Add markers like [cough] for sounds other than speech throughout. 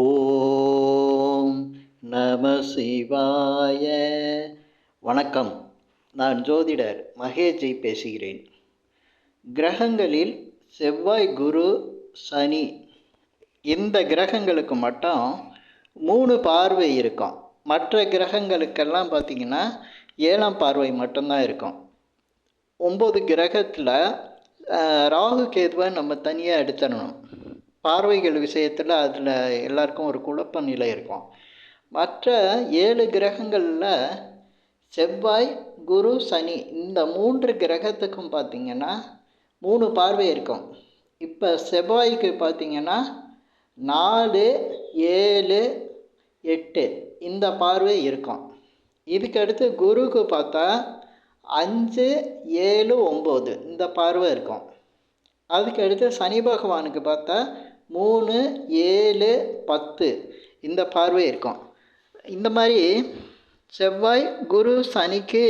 ஓம் நம சிவாய. வணக்கம். நான் ஜோதிடர் மகேஜை பேசுகிறேன். கிரகங்களில் செவ்வாய் குரு சனி இந்த கிரகங்களுக்கு மட்டும் மூணு பார்வை இருக்கும். மற்ற கிரகங்களுக்கெல்லாம் பார்த்திங்கன்னா ஏழாம் பார்வை மட்டும்தான் இருக்கும். ஒம்பது கிரகத்தில் ராகு கேதுவை நம்ம தனியாக எடுத்துடணும். பார்வைகள் விஷயத்தில் அதில் எல்லாருக்கும் ஒரு குழப்ப நிலை இருக்கும். மற்ற ஏழு கிரகங்களில் செவ்வாய் குரு சனி இந்த மூன்று கிரகத்துக்கும் பார்த்திங்கன்னா மூணு பார்வை இருக்கும். இப்போ செவ்வாய்க்கு பார்த்திங்கன்னா நாலு ஏழு எட்டு இந்த பார்வை இருக்கும். இதுக்கடுத்து குருக்கு பார்த்தா அஞ்சு ஏழு ஒம்பது இந்த பார்வை இருக்கும். அதுக்கு அடுத்து சனி பகவானுக்கு பார்த்தா மூணு ஏழு பத்து. இந்த பார்வை இருக்கும். இந்த மாதிரி செவ்வாய் குரு சனிக்கு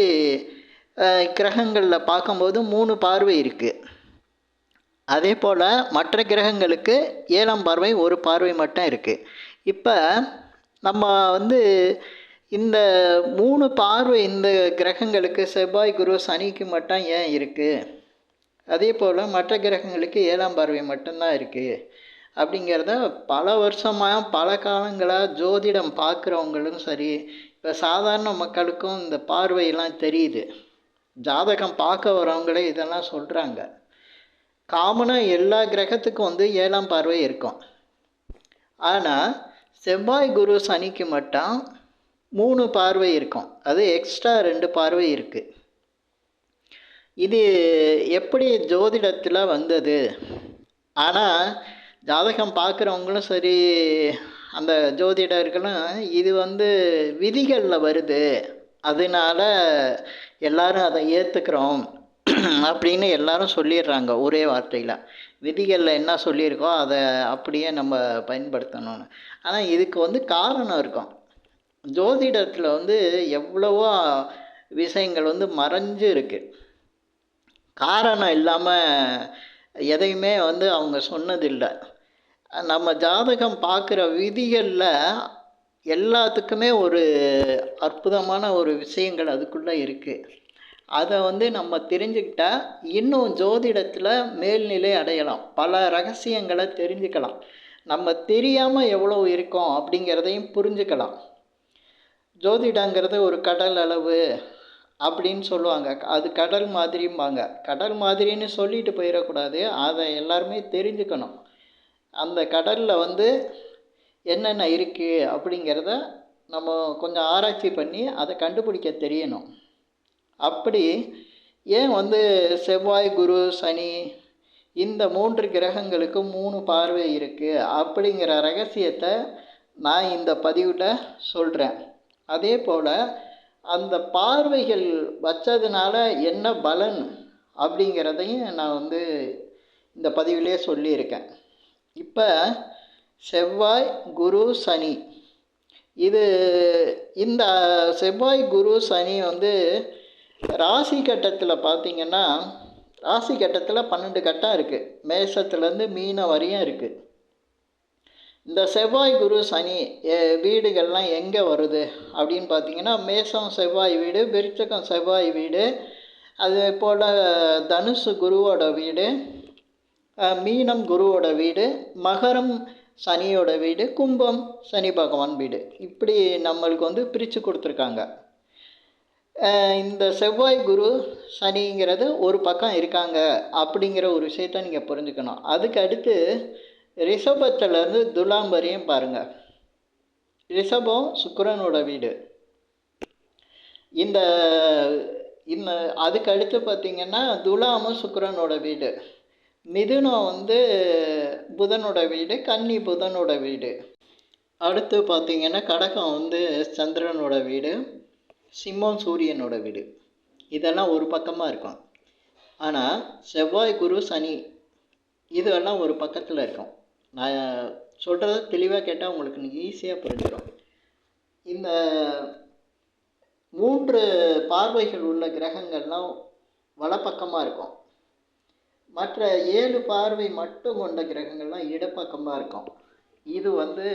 கிரகங்களில் பார்க்கும்போது மூணு பார்வை இருக்குது அதே போல் மற்ற கிரகங்களுக்கு ஏழாம் பார்வை ஒரு பார்வை மட்டும் இருக்குது இப்போ நம்ம வந்து இந்த மூணு பார்வை இந்த கிரகங்களுக்கு செவ்வாய் குரு சனிக்கு மட்டும் ஏன் இருக்குது அதே போல் மற்ற கிரகங்களுக்கு ஏழாம் பார்வை மட்டும்தான் இருக்குது அப்படிங்கிறத பல வருஷமாக பல காலங்களாக ஜோதிடம் பார்க்குறவங்களும் சரி இப்போ சாதாரண மக்களுக்கும் இந்த பார்வையெல்லாம் தெரியுது. ஜாதகம் பார்க்க வரவங்களே இதெல்லாம் சொல்கிறாங்க காமனாக எல்லா கிரகத்துக்கும் வந்து ஏழாம் பார்வை இருக்கும். ஆனால் செவ்வாய் குரு சனிக்கு மட்டும் மூணு பார்வை இருக்கும். அது எக்ஸ்ட்ரா ரெண்டு பார்வை இருக்குது இது எப்படி ஜோதிடத்தில் வந்தது? ஆனால் ஜாதகம் பார்க்குறவங்களும் சரி அந்த ஜோதிடர்களும் இது வந்து விதிகளில் வருது. அதனால் எல்லாரும் அதை ஏற்றுக்கிறோம் [clears throat] அப்படின்னு எல்லாரும் சொல்லிடுறாங்க ஒரே வார்த்தையில். விதிகளில் என்ன சொல்லியிருக்கோ அதை அப்படியே நம்ம பயன்படுத்தணும்னு. ஆனால் இதுக்கு வந்து காரணம் இருக்கும். ஜோதிடத்தில் வந்து எவ்வளவோ விஷயங்கள் வந்து மறைஞ்சு இருக்குது காரணம் இல்லாமல் எதையுமே வந்து அவங்க சொன்னதில்லை. நம்ம ஜாதகம் பார்க்குற விதிகளில் எல்லாத்துக்குமே ஒரு அற்புதமான ஒரு விஷயங்கள் அதுக்குள்ளே இருக்குது அதை வந்து நம்ம தெரிஞ்சுக்கிட்டால் இன்னும் ஜோதிடத்தில் மேல்நிலை அடையலாம். பல ரகசியங்களை தெரிஞ்சுக்கலாம். நம்ம தெரியாமல் எவ்வளோ இருக்கோம் அப்படிங்கிறதையும் புரிஞ்சுக்கலாம். ஜோதிடங்கிறது ஒரு கடல் அளவு அப்படின்னு சொல்லுவாங்க. அது கடல் மாதிரிம்பாங்க. கடல் மாதிரின்னு சொல்லிட்டு போயிடக்கூடாது. அதை எல்லாருமே தெரிஞ்சுக்கணும். அந்த கடலில் வந்து என்னென்ன இருக்குது அப்படிங்கிறத நம்ம கொஞ்சம் ஆராய்ச்சி பண்ணி அதை கண்டுபிடிக்க தெரியணும். அப்படி ஏன் வந்து செவ்வாய் குரு சனி இந்த மூன்று கிரகங்களுக்கு மூணு பார்வை இருக்குது அப்படிங்கிற ரகசியத்தை நான் இந்த பதிவில் சொல்கிறேன் அதே போல் அந்த பார்வைகள் வச்சதுனால என்ன பலன் அப்படிங்கிறதையும் நான் வந்து இந்த பதிவிலே சொல்லியிருக்கேன். இப்போ செவ்வாய் குரு சனி. இது இந்த செவ்வாய் குரு சனி வந்து ராசி கட்டத்தில் பார்த்திங்கன்னா ராசி கட்டத்தில் பன்னெண்டு கட்டம் இருக்குது மேசத்துலேருந்து மீன வரையும் இருக்குது இந்த செவ்வாய் குரு சனி வீடுகள்லாம் எங்கே வருது? அப்படின்னு பார்த்தீங்கன்னா மேசம் செவ்வாய் வீடு விருச்சகம் செவ்வாய் வீடு அது போல் தனுசு குருவோட வீடு மீனம் குருவோட வீடு மகரம் சனியோட வீடு கும்பம் சனி பகவான் வீடு. இப்படி நம்மளுக்கு வந்து பிரித்து கொடுத்துருக்காங்க. இந்த செவ்வாய் குரு சனிங்கிறது ஒரு பக்கம் இருக்காங்க அப்படிங்கிற ஒரு விஷயத்த நீங்கள் புரிஞ்சுக்கணும். அதுக்கு அடுத்து ரிஷபத்துலேருந்து துலாம் வரையும் பாருங்கள் ரிஷபம் சுக்கரனோட வீடு. இந்த இந்த அதுக்கு அடுத்து பார்த்திங்கன்னா துலாமும் சுக்கரனோட வீடு. மிதுனம் வந்து புதனோட வீடு கன்னி புதனோட வீடு. அடுத்து பார்த்திங்கன்னா கடகம் வந்து சந்திரனோட வீடு சிம்மம் சூரியனோட வீடு. இதெல்லாம் ஒரு பக்கமாக இருக்கும். ஆனால் செவ்வாய் குரு சனி இதெல்லாம் ஒரு பக்கத்தில் இருக்கும். நான் சொல்கிறத தெளிவாக கேட்டால் உங்களுக்கு ஈஸியாக புரிஞ்சிடும் இந்த மூன்று பார்வைகள் உள்ள கிரகங்கள்லாம் வலப்பக்கமாக இருக்கும். மற்ற ஏழு பார்வை மட்டும் கொண்ட கிரகங்கள்லாம் இடப்பக்கமாக இருக்கும். இது வந்து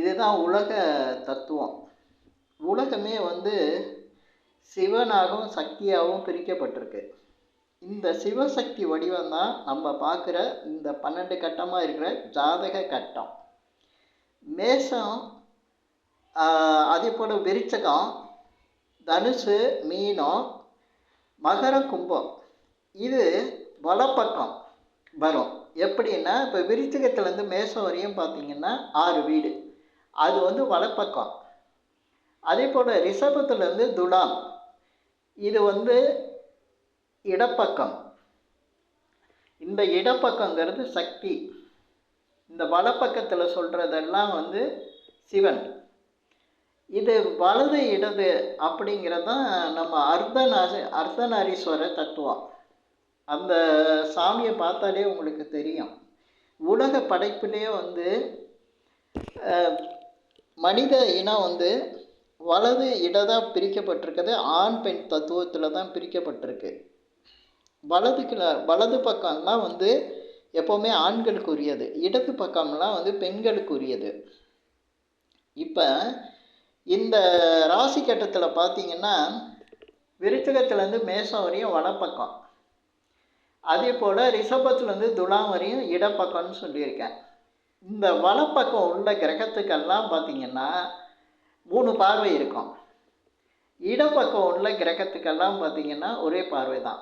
இதுதான் உலக தத்துவம். உலகமே வந்து சிவனாகவும் சக்தியாகவும் பிரிக்கப்பட்டிருக்கு. இந்த சிவசக்தி வடிவம் தான் நம்ம பார்க்குற இந்த பன்னெண்டு கட்டமாக இருக்கிற ஜாதக கட்டம். மேஷம் அதே போல் விருச்சகம் தனுசு மீனம் மகர கும்பம். இது வலப்பக்கம் வரும். எப்படின்னா இப்போ விருச்சிகத்துலேருந்து மேசம் வரையும் பார்த்தீங்கன்னா ஆறு வீடு. அது வந்து வலப்பக்கம். அதே போல் ரிஷபத்துலேருந்து துலாம். இது வந்து இடப்பக்கம். இந்த இடப்பக்கங்கிறது சக்தி. இந்த வலப்பக்கத்தில் சொல்கிறதெல்லாம் வந்து சிவன். இது வலது இடது அப்படிங்கிறது தான் நம்ம அர்த்தநாச அர்த்தநாரீஸ்வர தத்துவம். அந்த சாமியை பார்த்தாலே உங்களுக்கு தெரியும். உலக படைப்பிலே வந்து மனித இனம் வந்து வலது இடதாக பிரிக்கப்பட்டிருக்கிறது ஆண் பெண் தத்துவத்தில் தான் பிரிக்கப்பட்டிருக்கு. வலதுக்குல வலது பக்கம்லாம் வந்து எப்போவுமே ஆண்களுக்கு உரியது இடது பக்கம்லாம் வந்து பெண்களுக்கு உரியது இப்போ இந்த ராசி கட்டத்தில் பார்த்தீங்கன்னா விருச்சகத்துலேருந்து மேசம் வரையும் வலப்பக்கம். அதே போல் ரிஷபத்துலேருந்து துலாம் வரையும் இடப்பக்கம்னு சொல்லியிருக்கேன். இந்த வலப்பக்கம் உள்ள கிரகத்துக்கெல்லாம் பார்த்தீங்கன்னா மூணு பார்வை இருக்கும். இடப்பக்கம் உள்ள கிரகத்துக்கெல்லாம் பார்த்தீங்கன்னா ஒரே பார்வை தான்.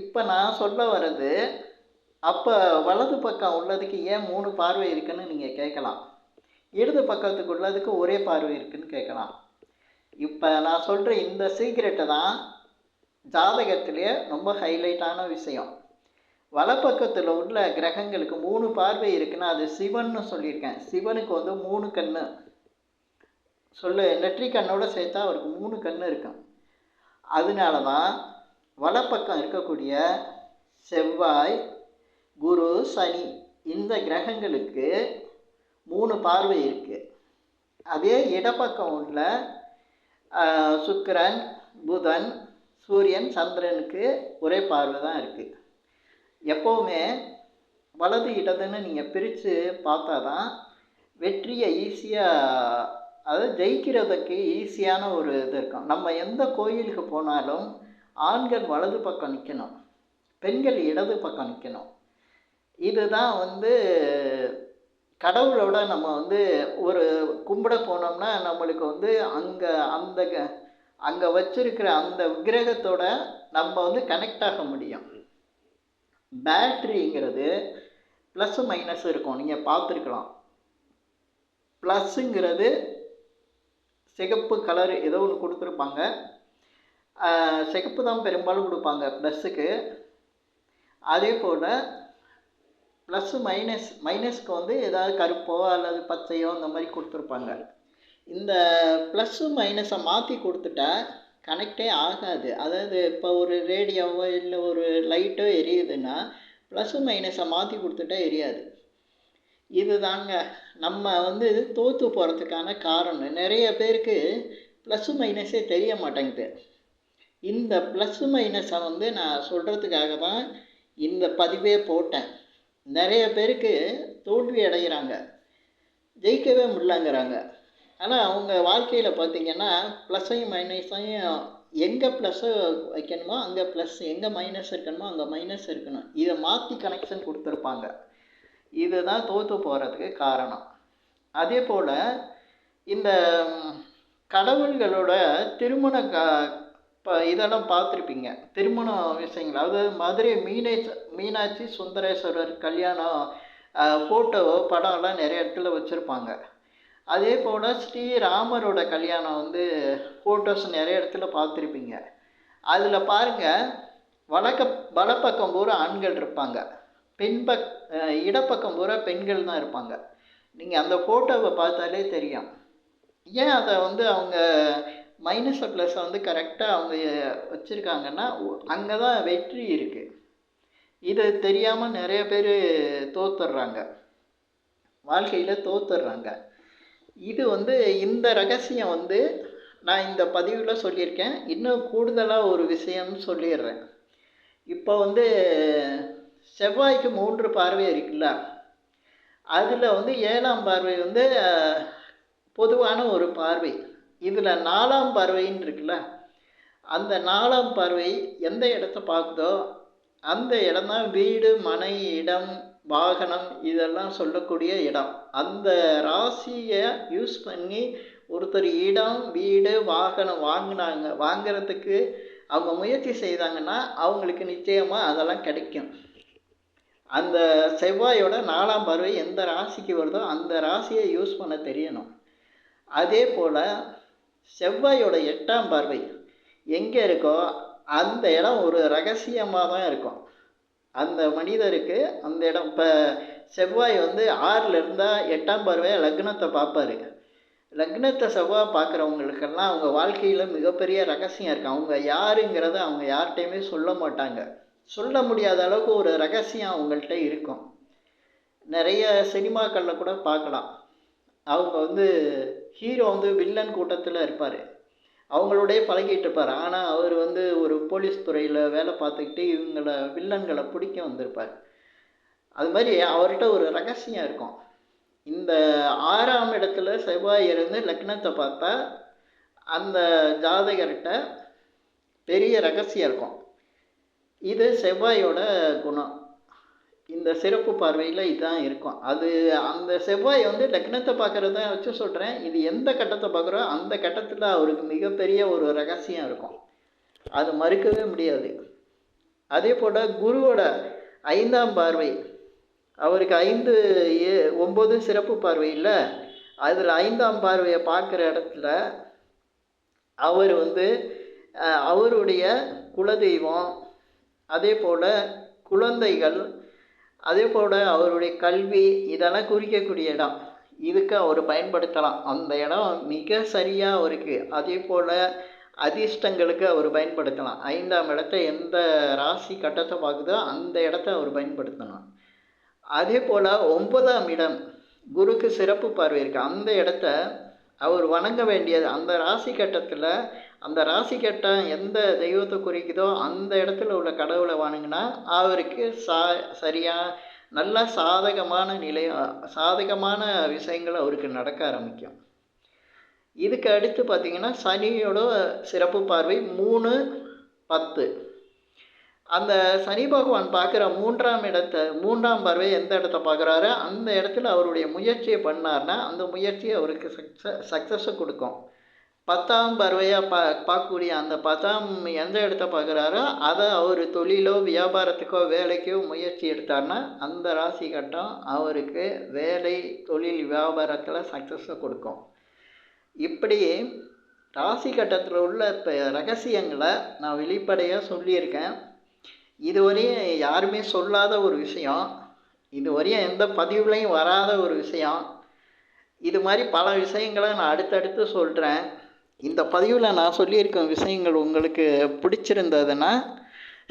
இப்போ நான் சொல்ல வர்றது அப்போ வலது பக்கம் உள்ளதுக்கு ஏன் மூணு பார்வை இருக்குன்னு நீங்கள் கேட்கலாம். இடது பக்கத்துக்கு உள்ளதுக்கு ஒரே பார்வை இருக்குன்னு கேட்கலாம். இப்போ நான் சொல்கிற இந்த சீக்ரெட்டை தான் ஜாதகத்திலேயே ரொம்ப ஹைலைட்டான விஷயம். வலப்பக்கத்தில் உள்ள கிரகங்களுக்கு மூணு பார்வை இருக்குன்னா அது சிவன்னு சொல்லியிருக்கேன். சிவனுக்கு வந்து மூணு கண்ணு. சொல்லு நெற்றி கண்ணோடு சேர்த்தா அவருக்கு மூணு கண் இருக்கும் அதனால தான் வலப்பக்கம் இருக்கக்கூடிய செவ்வாய் குரு சனி இந்த கிரகங்களுக்கு மூணு பார்வை இருக்குது அதே இடப்பக்கம் உள்ள சுக்கரன் சுக்கிரன் புதன் சூரியன் சந்திரனுக்கு ஒரே பார்வை தான் இருக்குது எப்போவுமே வலது இடதுன்னு நீங்கள் பிரித்து பார்த்தா தான் வெற்றியை ஈஸியாக அதாவது ஜெயிக்கிறதுக்கு ஈஸியான ஒரு இது இருக்கும். நம்ம எந்த கோயிலுக்கு போனாலும் ஆண்கள் வலது பக்கம் நிற்கணும் பெண்கள் இடது பக்கம் நிற்கணும் இதுதான் வந்து கடவுளோட நம்ம வந்து ஒரு கும்பிட போனோம்னா நம்மளுக்கு வந்து அங்கே அந்த அங்கே வச்சிருக்கிற அந்த விக்கிரகத்தோட நம்ம வந்து கனெக்ட் ஆக முடியும். பேட்ரிங்கிறது ப்ளஸ் மைனஸ் இருக்கும். நீங்கள் பார்த்துருக்கலாம். ப்ளஸ்ஸுங்கிறது சிகப்பு கலர் ஏதோ ஒன்று கொடுத்துருப்பாங்க. சிகப்பு தான் பெரும்பாலும் கொடுப்பாங்க ப்ளஸ்ஸுக்கு அதே போல் ப்ளஸ்ஸு மைனஸ் மைனஸ்க்கு வந்து ஏதாவது கருப்போ அல்லது பச்சையோ அந்த மாதிரி கொடுத்துருப்பாங்க. இந்த ப்ளஸ்ஸு மைனஸை மாற்றி கொடுத்துட்டா கனெக்டே ஆகாது. அதாவது இப்போ ஒரு ரேடியோவோ இல்லை ஒரு லைட்டோ எரியுதுன்னா ப்ளஸ்ஸு மைனஸை மாற்றி கொடுத்துட்டா எரியாது. இதுதாங்க. நம்ம வந்து தோற்று போகிறதுக்கான காரணம். நிறைய பேருக்கு ப்ளஸ்ஸு மைனஸே தெரிய மாட்டேங்குது. இந்த ப்ளஸ்ஸு மைனஸை வந்து நான் சொல்கிறதுக்காக தான் இந்த பதிவே போட்டேன். நிறைய பேருக்கு தோல்வி அடைகிறாங்க ஜெயிக்கவே முடியலங்கிறாங்க. ஆனால் அவங்க வாழ்க்கையில் பார்த்தீங்கன்னா ப்ளஸ்ஸையும் மைனஸையும் எங்கே ப்ளஸ்ஸை வைக்கணுமோ அங்கே ப்ளஸ் எங்கே மைனஸ் இருக்கணுமோ அங்கே மைனஸ் இருக்கணும். இதை மாற்றி கனெக்ஷன் கொடுத்துருப்பாங்க. இதுதான் தோற்று போகிறதுக்கு காரணம். அதே போல் இந்த கடவுள்களோட திருமண க இப்போ இதெல்லாம் பார்த்துருப்பீங்க. திருமண விஷயங்கள். அதாவது மதுரை மீனே மீனாட்சி சுந்தரேஸ்வரர் கல்யாணம் ஃபோட்டோ படம்லாம் நிறைய இடத்துல வச்சுருப்பாங்க. அதே போல் ஸ்ரீராமரோட கல்யாணம் வந்து ஃபோட்டோஸ் நிறைய இடத்துல பார்த்துருப்பீங்க. அதில் பாருங்கள் வலக்க வலப்பக்கம் பூரா ஆண்கள் இருப்பாங்க. பின்பக் பக் இடப்பக்கம் பூரா பெண்கள் தான் இருப்பாங்க. நீங்கள் அந்த ஃபோட்டோவை பார்த்தாலே தெரியும். ஏன் அதை வந்து அவங்க மைனஸ் ப்ளஸை வந்து கரெக்டாக அவங்க வச்சுருக்காங்கன்னா அங்கே தான் வெற்றி இருக்குது இது தெரியாமல் நிறைய பேர் தோத்துடுறாங்க. வாழ்க்கையில் தோத்துடுறாங்க. இது வந்து இந்த ரகசியம் வந்து நான் இந்த பதிவில் சொல்லியிருக்கேன். இன்னும் கூடுதலாக ஒரு விஷயம்னு சொல்லிடுறேன். இப்போ வந்து செவ்வாய்க்கு மூன்று பார்வை இருக்குல்ல? அதில் வந்து ஏழாம் பார்வை வந்து பொதுவான ஒரு பார்வை. இதில் நாலாம் பார்வைன்னு இருக்குல்ல? அந்த நாலாம் பார்வை எந்த இடத்த பார்க்குதோ அந்த இடம் தான் வீடு மனை இடம் வாகனம் இதெல்லாம் சொல்லக்கூடிய இடம். அந்த ராசியை யூஸ் பண்ணி ஒருத்தர் இடம் வீடு வாகனம் வாங்கினாங்க வாங்குறதுக்கு அவங்க முயற்சி செய்தாங்கன்னா அவங்களுக்கு நிச்சயமாக அதெல்லாம் கிடைக்கும். அந்த செவ்வாயோட நாலாம் பார்வை எந்த ராசிக்கு வருதோ அந்த ராசியை யூஸ் பண்ண தெரியணும். அதே போல் செவ்வாயோட எட்டாம் பார்வை எங்கே இருக்கோ அந்த இடம் ஒரு ரகசியமாக தான் இருக்கும். அந்த மனிதருக்கு அந்த இடம் இப்போ செவ்வாய் வந்து ஆறில் இருந்தால் எட்டாம் பார்வை லக்னத்தை பார்ப்பாரு. லக்னத்தை செவ்வாய் பார்க்குறவங்களுக்கெல்லாம் அவங்க வாழ்க்கையில் மிகப்பெரிய ரகசியம் இருக்கு. அவங்க யாருங்கிறத அவங்க யார்கிட்டையுமே சொல்ல மாட்டாங்க. சொல்ல முடியாத அளவுக்கு ஒரு ரகசியம் அவங்கள்ட்ட இருக்கும். நிறைய சினிமாக்களில் கூட பார்க்கலாம். அவங்க வந்து ஹீரோ வந்து வில்லன் கூட்டத்தில் இருப்பார். அவங்களோடய பழகிட்டு இருப்பார் ஆனால் அவர் வந்து ஒரு போலீஸ் துறையில் வேலை பார்த்துக்கிட்டு இவங்களை வில்லன்களை பிடிக்க வந்திருப்பார். அது மாதிரி அவர்கிட்ட ஒரு ரகசியம் இருக்கும். இந்த ஆறாம் இடத்துல செவ்வாய் இருந்து லக்னத்தை பார்த்தா அந்த ஜாதகர்கிட்ட பெரிய ரகசியம் இருக்கும். இது செவ்வாயோட குணம். இந்த சிறப்பு பார்வையில் இதுதான் இருக்கும். அது அந்த செவ்வாய் வந்து லக்னத்தை பார்க்குறத வச்சு சொல்கிறேன் இது எந்த கட்டத்தை பார்க்குறோ அந்த கட்டத்தில் அவருக்கு மிகப்பெரிய ஒரு ரகசியம் இருக்கும். அது மறுக்கவே முடியாது. அதே போல் குருவோட ஐந்தாம் பார்வை அவருக்கு ஐந்து ஏ ஒம்பது சிறப்பு பார்வை இல்லை. அதில் ஐந்தாம் பார்வையை பார்க்குற இடத்துல அவர் வந்து அவருடைய குலதெய்வம் அதே போல் குழந்தைகள் அதே போல் அவருடைய கல்வி இதெல்லாம் குறிக்கக்கூடிய இடம். இதுக்கு அவர் பயன்படுத்தலாம். அந்த இடம் மிக சரியாக அவருக்கு அதே போல் அதிர்ஷ்டங்களுக்கு அவர் பயன்படுத்தலாம். ஐந்தாம் இடத்த எந்த ராசி கட்டத்தை பார்க்குதோ அந்த இடத்த அவர் பயன்படுத்தணும் அதே போல் ஒன்பதாம் இடம் குருக்கு சிறப்பு பார்வை இருக்குது அந்த இடத்த அவர் வணங்க வேண்டியது அந்த ராசி கட்டத்தில் அந்த ராசி கட்டம் எந்த தெய்வத்தை குறிக்குதோ அந்த இடத்துல உள்ள கடவுளை வாணுங்கன்னா அவருக்கு சா சரியாக நல்ல சாதகமான நிலை சாதகமான விஷயங்கள் அவருக்கு நடக்க ஆரம்பிக்கும். இதுக்கு அடுத்து பார்த்தீங்கன்னா சனியோட சிறப்பு பார்வை மூணு பத்து. அந்த சனி பகவான் பார்க்குற மூன்றாம் இடத்தை மூன்றாம் பார்வை எந்த இடத்த பார்க்குறாரோ அந்த இடத்துல அவருடைய முயற்சியை பண்ணார்னா அந்த முயற்சி அவருக்கு சக்ஸ சக்ஸஸை கொடுக்கும். பத்தாம் பறவையாக பா பார்க்கக்கூடிய அந்த பத்தாம் எந்த இடத்த பார்க்குறாரோ அதை அவர் தொழிலோ வியாபாரத்துக்கோ வேலைக்கோ முயற்சி எடுத்தார்னா அந்த ராசி கட்டம் அவருக்கு வேலை தொழில் வியாபாரத்தில் சக்ஸஸை கொடுக்கும். இப்படி ராசி கட்டத்தில் உள்ள இப்போ ரகசியங்களை நான் வெளிப்படையாக சொல்லியிருக்கேன். இதுவரையும் யாருமே சொல்லாத ஒரு விஷயம். இதுவரையும் எந்த பதிவுலையும் வராத ஒரு விஷயம். இது மாதிரி பல விஷயங்களை நான் அடுத்தடுத்து சொல்கிறேன் இந்த பதிவில் நான் சொல்லியிருக்கும் விஷயங்கள் உங்களுக்கு பிடிச்சிருந்ததுன்னா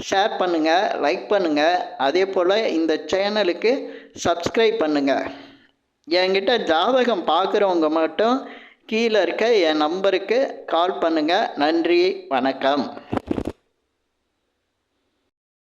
ஷேர் பண்ணுங்கள் லைக் பண்ணுங்கள் அதே போல் இந்த சேனலுக்கு சப்ஸ்கிரைப் பண்ணுங்கள் என்கிட்ட ஜாதகம் பார்க்குறவங்க மட்டும் கீழே இருக்க என் நம்பருக்கு கால் பண்ணுங்கள் நன்றி வணக்கம்.